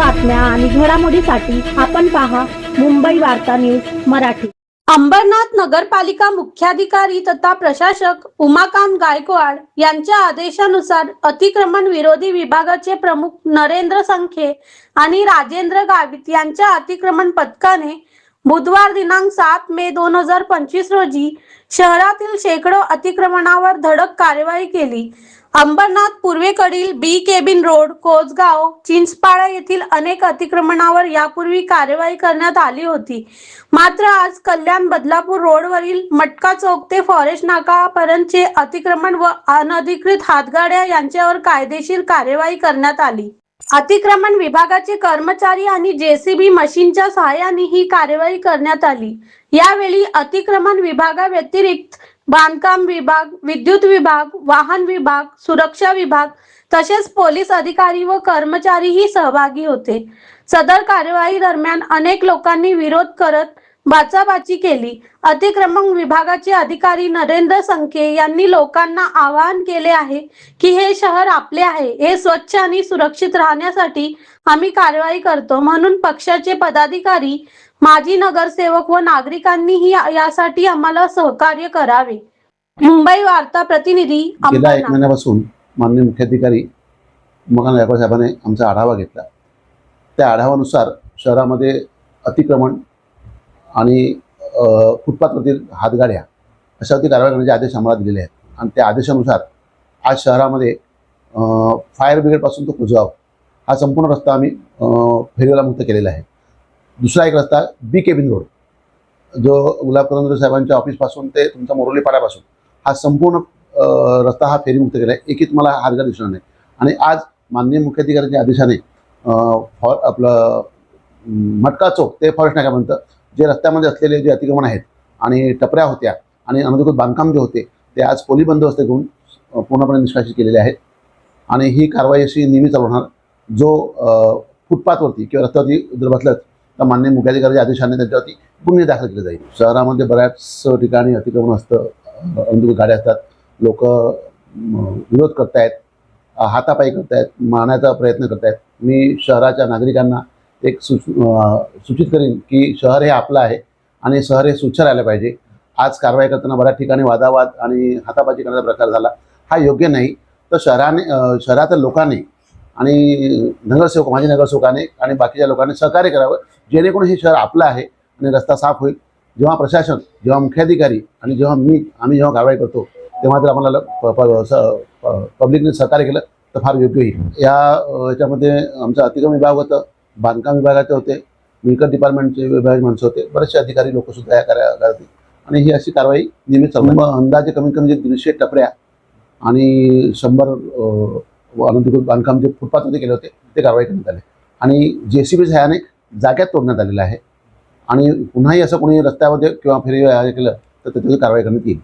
बातम्या आणि घडामोडीसाठी आपण पहा मुंबई वार्ता न्यूज मराठी. अंबरनाथ नगरपालिका मुख्याधिकारी तथा प्रशासक उमाकांत गायकवाड यांच्या आदेशानुसार अतिक्रमण विरोधी विभागाचे प्रमुख नरेंद्र संखे आणि राजेंद्र गावित यांच्या अतिक्रमण पथकाने बुधवार दिनांक सात मे दोन हजार पंचवीस रोजी शहरातील शेकडो अतिक्रमणावर धडक कारवाई केली. अंबरनाथ पूर्वेकडील B cabin road Kochgaon Chinchpada येथील अनेक अतिक्रमणावर यापूर्वी कारवाई करण्यात आली होती. मात्र आज कल्याण बदलापूर रोडवरील मटका चौक ते फॉरेस्ट नाकापर्यंतचे अतिक्रमण व अनधिकृत हातगाड्या यांच्यावर कायदेशीर कार्यवाही करण्यात आली. अतिक्रमण विभागाचे कर्मचारी आणि जेसीबी मशीनच्या सहाय्याने ही कार्यवाही करण्यात आली. यावेळी अतिक्रमण विभागाव्यतिरिक्त बांधकाम विभाग विद्युत विभाग वाहन विभाग सुरक्षा विभाग तसेच पोलीस अधिकारी व कर्मचारीही सहभागी होते. सदर कार्यवाही दरम्यान अनेक लोकांनी विरोध करत बाचाबाची केली. अतिक्रमण विभागाचे अधिकारी नरेंद्र संखे यांनी लोकांना आवाहन केले आहे की हे शहर आपले आहे. हे स्वच्छ आणि सुरक्षित राहण्यासाठी आम्ही कारवाई करतो. म्हणून पक्षाचे पदाधिकारी माजी नगरसेवक व नागरिकांनीही यासाठी आम्हाला सहकार्य करावे. मुंबई वार्ता प्रतिनिधी गेल्या एक महिन्यापासून माननीय मुख्याधिकारी उमाकांत गायकवाड साहेबांनी आमचा आढावा घेतला. त्या आढावानुसार शहरामध्ये अतिक्रमण आणि अ, फुटपाथवरील हातगाड्या अशावरती कारवाई करण्याचे आदेश आम्हाला दिलेले आहेत. आणि त्या आदेशानुसार आज शहरामध्ये फायर ब्रिगेडपासून तो कुजगाव हा संपूर्ण रस्ता आम्ही फेरीला फेरीवाला मुक्त केलेला आहे. दुसरा एक रस्ता बी केबिन रोड. जो गुलाब करंद्रे साहेबांच्या ऑफिसपासून ते तुमच्या मोरोली पाड्यापासून हा संपूर्ण रस्ता हा फेरीमुक्त केला आहे. एकीत मला हातगाड दिसणार नाही. आणि आज माननीय मुख्याधिकाऱ्यांच्या आदेशाने फॉर आपलं मटका चौक ते फॉरेस्ट नाक्यापर्यंत जे रस्त्यामध्ये असलेले जे अतिक्रमण आहेत आणि टपऱ्या होत्या आणि अनधिकृत बांधकाम जे होते ते आज पोली बंदोबस्त घेऊन पूर्णपणे निष्कासित केलेले आहेत. आणि ही कारवाई अशी नेहमी चालवणार जो फुटपाथवरती किंवा रस्त्यावरती जर बसलं तर मान्य मुख्याधिकाऱ्याच्या आदेशाने त्यांच्यावरती गुन्हे दाखल केले जाईल. शहरामध्ये बऱ्याच ठिकाणी अतिक्रमण असतं अनधिकृत गाड्या असतात. लोक विरोध करतायत अ, हातापायी करतायत मारण्याचा प्रयत्न करतायत. मी शहराच्या नागरिकांना एक सूचित करीन की शहर हे आपलं आहे आणि शहर हे स्वच्छ राहिलं पाहिजे. आज कारवाई करताना बऱ्याच ठिकाणी वादावाद आणि हाताबाजी करण्याचा प्रकार झाला. हा योग्य नाही. तर शहराने अ, शहरातील लोकांनी आणि नगरसेवक माजी नगरसेवकाने आणि बाकीच्या लोकांनी सहकार्य करावं जेणेकरून हे शहर आपलं आहे आणि रस्ता साफ होईल. जेव्हा प्रशासन जेव्हा मुख्याधिकारी आणि जेव्हा मी आम्ही जेव्हा कारवाई करतो तेव्हा जर आम्हाला प- प- स- प- पब्लिकने सहकार्य केलं तर फार योग्य होईल. या याच्यामध्ये आमचा अतिक्रम विभाग होतं. बांधकाम विभागाचे होते मिळकत डिपार्टमेंटचे विभागाचे माणसं होते बरेचसे अधिकारी लोक सुद्धा या कार्या करतील आणि ही अशी कारवाई नेहमीच चालू अंदाजे कमीत कमी जे दीडशे टपऱ्या आणि शंभर अनधिकृत बांधकाम जे फुटपाथमध्ये केले होते ते कारवाई करण्यात आले. आणि जे सी बी सहाय्याने जाग्यात तोडण्यात आलेलं आहे. आणि पुन्हाही असं कोणी रस्त्यामध्ये किंवा फेरी केलं तर त्याच्यावर कारवाई करण्यात येईल.